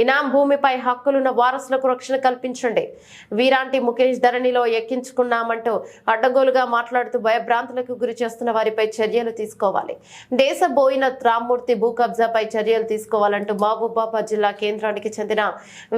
ఇనాం భూమిపై హక్కులున్న వారసులకు రక్షణ కల్పించండి. వీరాంటి ముఖేష్ ధరణిలో ఎక్కించుకున్నామంటూ అడ్డగోలుగా మాట్లాడుతూ భయభ్రాంతులకు గురి చేస్తున్న వారిపై చర్యలు తీసుకోవాలి. దేశ బోయిన రామ్మూర్తి భూ కబ్జాపై చర్యలు తీసుకోవాలంటూ మహబూబాబాద్ జిల్లా కేంద్రానికి చెందిన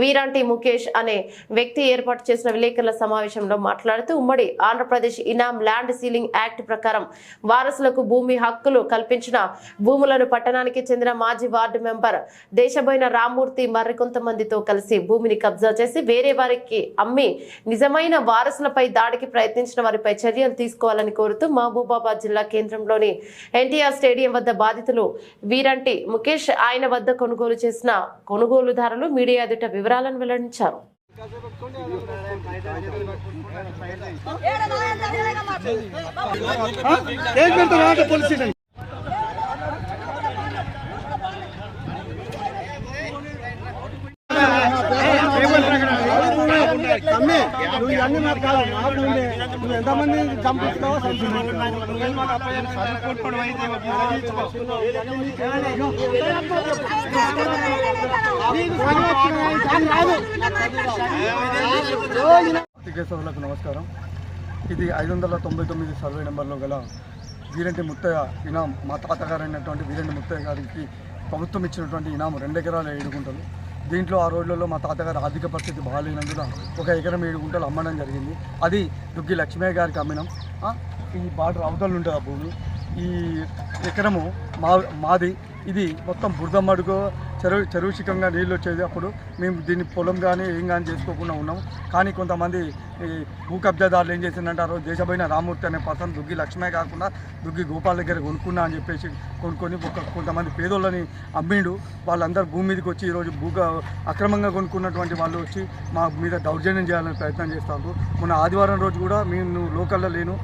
వీరాంటి ముఖేష్ అనే వ్యక్తి ఏర్పాటు చేసిన విలేకరుల సమావేశంలో మాట్లాడుతూ ఉమ్మడి ఆంధ్రప్రదేశ్ ఇనాం ల్యాండ్ సీలింగ్ యాక్ట్ ప్రకారం వారసులకు భూమి హక్కులు కల్పించిన భూములను పట్టణానికి చెందిన మాజీ వార్డు మెంబర్ దేశబోయిన రామ్మూర్తి మరికొంతమందితో కలిసి భూమిని కబ్జా చేసి వేరే వారికి అమ్మి నిజమైన వారసులపై దాడికి ప్రయత్నించిన వారిపై చర్యలు తీసుకోవాలని కోరుతూ మహబూబాబాద్ జిల్లా కేంద్రంలోని ఎన్టీఆర్ స్టేడియం వద్ద బాధితులు వీరంటి ముఖేష్ ఆయన వద్ద కొనుగోలు చేసిన కొనుగోలుదారులు మీడియా ఎదుట వివరాలను వెల్లడించారు. ఏం తమ్మి నువ్వు ఇవన్నీ నాకు కాదు నాకు ఉండే నువ్వు ఎంతమంది చంపిస్తావో పత్రికే నమస్కారం. ఇది ఐదు వందల తొంభై తొమ్మిది సర్వే నెంబర్లో గల వీరంటి ముత్తయ్య ఇనాం మా తాతగారైనటువంటి అయినటువంటి వీరంటి ముత్తయ్య గారికి ప్రభుత్వం ఇచ్చినటువంటి ఇనాం రెండు ఎకరాల ఏడు గుంటలు దీంట్లో ఆ రోజులలో మా తాతగారు ఆర్థిక పరిస్థితి బాగాలేనందున ఒక ఎకరం ఏడు గుంటలు అమ్మడం జరిగింది. అది దుగ్గి లక్ష్మయ్య గారికి అమ్మినాం. ఈ బార్డర్ అవతలు ఉంటుంది ఆ భూమి. ఈ ఎకరము మా మాది. ఇది మొత్తం బురద మడుగు చెరువు చెరువుషికంగా నీళ్ళు వచ్చేది అప్పుడు మేము దీన్ని పొలం కానీ ఏం కానీ చేసుకోకుండా ఉన్నాం. కానీ కొంతమంది భూ కబ్జాదారులు ఏం చేసిందంటే ఆ రోజు దేశపోయిన రామూర్తి అనే పర్సన్ దుగ్గి లక్ష్మే కాకుండా దుగ్గి గోపాల్ దగ్గర కొనుక్కున్నా అని చెప్పేసి కొనుక్కొని ఒక కొంతమంది పేదోళ్ళని అమ్మిండు. వాళ్ళందరూ భూమి మీదకి వచ్చి ఈరోజు భూ అక్రమంగా కొనుక్కున్నటువంటి వాళ్ళు వచ్చి మా మీద దౌర్జన్యం చేయాలని ప్రయత్నం చేస్తారు. మొన్న ఆదివారం రోజు కూడా మేము లోకల్లో లేను.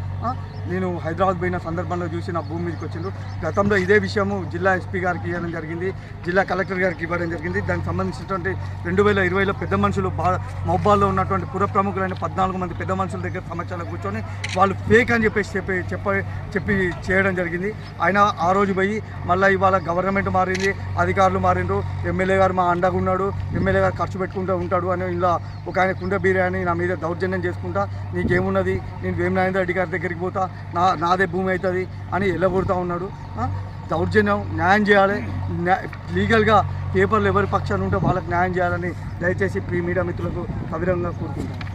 నేను హైదరాబాద్ పోయిన సందర్భంలో చూసి నా భూమి మీదకి వచ్చిండు. గతంలో ఇదే విషయము జిల్లా ఎస్పీ గారికి ఇవ్వడం జరిగింది. జిల్లా కలెక్టర్ గారికి ఇవ్వడం జరిగింది. దానికి సంబంధించినటువంటి రెండు వేల ఇరవైలో పెద్ద మనుషులు బా మొబ్బాల్లో ఉన్నటువంటి పుర ప్రముఖులైన పద్నాలుగు మంది పెద్ద మనుషుల దగ్గర సమస్యలు కూర్చొని వాళ్ళు ఫేక్ అని చెప్పేసి చెప్పి చెప్ప చెప్పి చేయడం జరిగింది. ఆయన ఆ రోజు పోయి మళ్ళీ ఇవాళ గవర్నమెంట్ మారింది అధికారులు మారిండ్రు ఎమ్మెల్యే గారు మా అండగా ఉన్నాడు ఎమ్మెల్యే గారు ఖర్చు పెట్టుకుంటూ ఉంటాడు అని ఇలా ఒక ఆయన కుండ బిర్యానీ నా మీద దౌర్జన్యం చేసుకుంటా నీకేమున్నది నేను వేమనారాయణ రెడ్డి గారి దగ్గరికి పోతా నా నాదే భూమి అవుతుంది అని ఎల్లగొడతా ఉన్నాడు. దౌర్జన్యం న్యాయం చేయాలి. లీగల్గా పేపర్లు ఎవరి పక్షాలు ఉంటే వాళ్ళకి న్యాయం చేయాలని దయచేసి ప్రీ మీడియా మిత్రులకు సవిరంగా కోరుకుంటాను